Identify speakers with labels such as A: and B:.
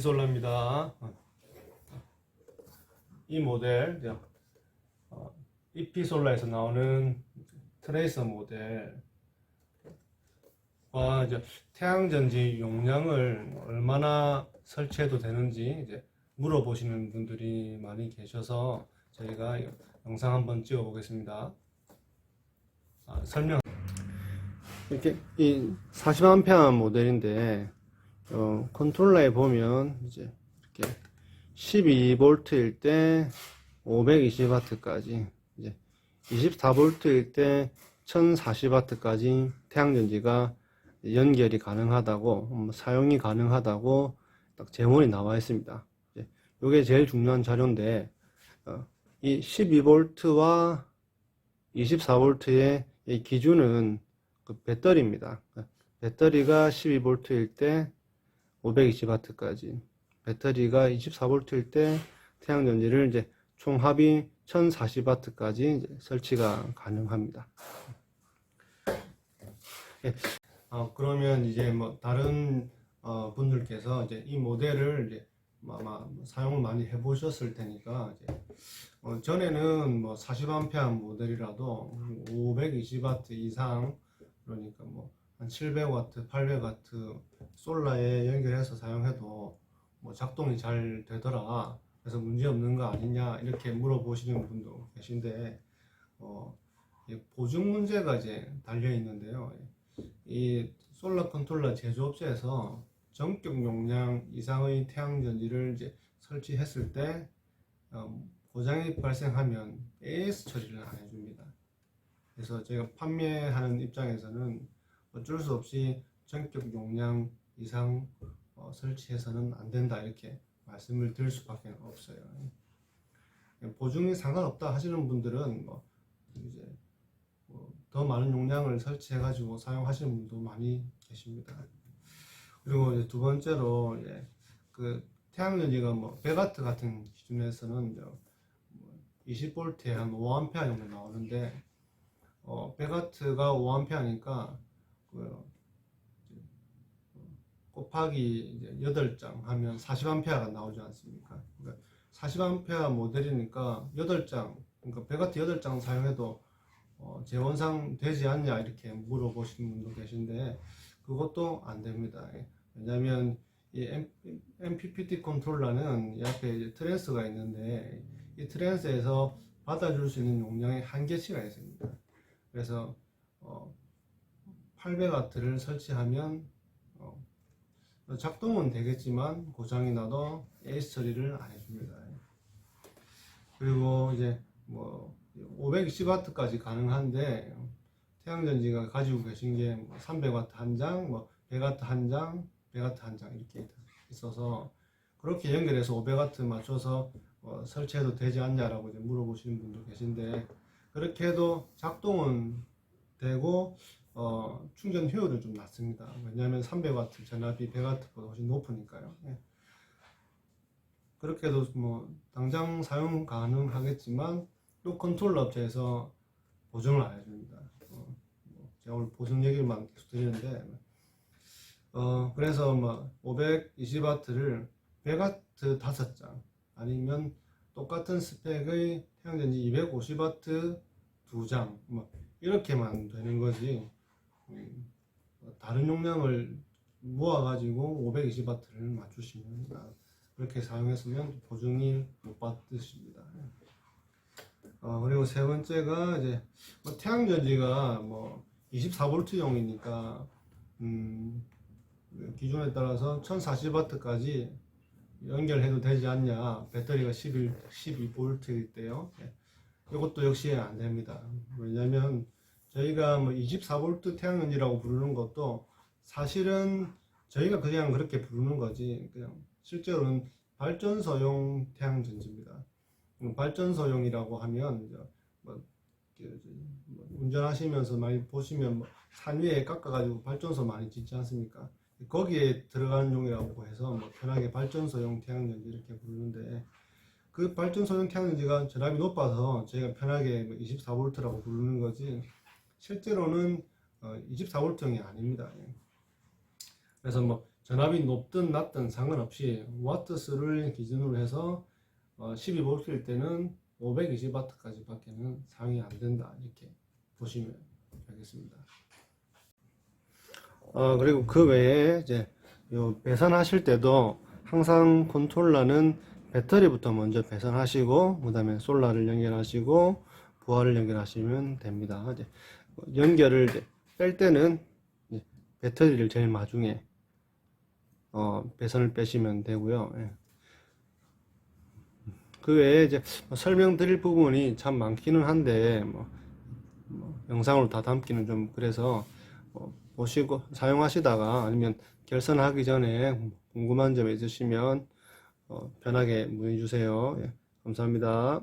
A: 이피솔라입니다. 이 모델 어, 이피솔라에서 나오는 트레이서 모델 와 태양전지 용량을 얼마나 설치해도 되는지 이제 물어보시는 분들이 많이 계셔서 저희가 이 영상 한번 찍어 보겠습니다. 아, 설명 이렇게 이 40A 모델인데 어, 컨트롤러에 보면 이제 이렇게 12V일 때 520W까지 이제 24V일 때 1040W까지 태양전지가 연결이 가능하다고 음, 사용이 가능하다고 딱 제목이 나와 있습니다. 이게 제일 중요한 자료인데 어, 이 12V와 24V의 이 기준은 그 배터리입니다. 배터리가 12V일 때 520W까지, 배터리가 24V일 때 태양전지를 이제 총 합이 1040W까지 설치가 가능합니다. 예. 어, 그러면 이제 뭐 다른 어, 분들께서 이제 이 모델을 이제 뭐 아마 사용을 많이 해보셨을 테니까 어, 전에는 뭐 40A 모델이라도 520W 이상 그러니까 뭐 한 700W, 800W 솔라에 연결해서 사용해도 뭐 작동이 잘 되더라. 그래서 문제 없는 거 아니냐 이렇게 물어보시는 분도 계신데 어, 이 보증 문제가 이제 달려 있는데요. 이 솔라 컨트롤러 제조업체에서 전격 용량 이상의 태양전지를 이제 설치했을 때 어, 고장이 발생하면 AS 처리를 안 해줍니다. 그래서 저희가 판매하는 입장에서는 어쩔 수 없이 전격 용량 이상 어, 설치해서는 안 된다 이렇게 말씀을 드릴 수밖에 없어요. 보증이 상관없다 하시는 분들은 뭐 이제 뭐 더 많은 용량을 설치해 가지고 사용하시는 분도 많이 계십니다. 그리고 이제 두 번째로 이제 그 태양전지가 뭐 100W 같은 기준에서는 이제 뭐 20V에 한 5A 정도 나오는데 어 100W가 5A니까 그 곱하기 이제 8장 하면 40A가 나오지 않습니까? 그러니까 40A 모델이니까 8장 그러니까 100W 8장 사용해도 어, 재원상 되지 않냐 이렇게 물어보시는 분도 계신데 그것도 안 됩니다. 예. 왜냐하면 이 MPPT 컨트롤러는 이 앞에 트랜스가 있는데 이 트랜스에서 받아줄 수 있는 용량의 한계치가 있습니다. 그래서 어, 800W를 설치하면 어, 작동은 되겠지만 고장이 나도 AS 처리를 안 해줍니다. 그리고 이제 뭐 520W까지 가능한데 태양전지가 가지고 계신 게 300W 한 장, 뭐 100W 한 장, 100W 한 장 이렇게 있어서 그렇게 연결해서 500W 맞춰서 어, 설치해도 되지 않냐라고 이제 물어보시는 분도 계신데 그렇게 해도 작동은 되고 어, 충전 효율은 좀 낮습니다. 왜냐하면 300W 전압이 100W보다 훨씬 높으니까요. 예. 그렇게 해도 뭐 당장 사용 가능하겠지만 또 컨트롤러 업체에서 보증을 안 해줍니다. 어, 뭐 제가 오늘 보증 얘기만 계속 드리는데, 어, 그래서 뭐 520W를 100W 5장 아니면 똑같은 스펙의 태양전지 250W 2장 뭐 이렇게만 되는 거지 음, 다른 용량을 모아가지고 520W를 맞추시면 아, 그렇게 사용했으면 보증이 못 받으십니다. 어, 그리고 세 번째가 이제 뭐 태양전지가 뭐 24V용이니까 음, 그 기준에 따라서 1040W까지 연결해도 되지 않냐. 배터리가 11, 12V일 때요. 네. 이것도 역시 안 됩니다. 왜냐면 저희가 뭐 24V 태양전지라고 부르는 것도 사실은 저희가 그냥 그렇게 부르는 거지. 그냥 실제로는 발전소용 태양전지입니다. 음, 발전소용이라고 하면 뭐, 그, 뭐 운전하시면서 많이 보시면 뭐 산 위에 깎아가지고 발전소 많이 짓지 않습니까? 거기에 들어가는 용이라고 해서 뭐 편하게 발전소용 태양전지 이렇게 부르는데 그 발전소용 태양전지가 전압이 높아서 저희가 편하게 24V라고 부르는 거지 실제로는 24V형이 아닙니다. 예. 그래서 뭐 전압이 높든 낮든 상관없이 와트수를 기준으로 해서 어, 12V일 때는 520W까지 밖에는 사용이 안 된다 이렇게 보시면 되겠습니다. 어, 그리고 그 외에 이제 요 배선하실 때도 항상 컨트롤러는 배터리부터 먼저 배선하시고 그 다음에 솔라를 연결하시고 부하를 연결하시면 됩니다. 이제 연결을 뺄 때는 배터리를 제일 마중에 어, 배선을 빼시면 되고요. 예. 그 외에 이제 뭐 설명드릴 부분이 참 많기는 한데 뭐, 뭐 영상으로 다 담기는 좀 그래서 뭐 보시고 사용하시다가 아니면 결선하기 전에 궁금한 점 있으시면 어, 편하게 문의 주세요. 예, 감사합니다.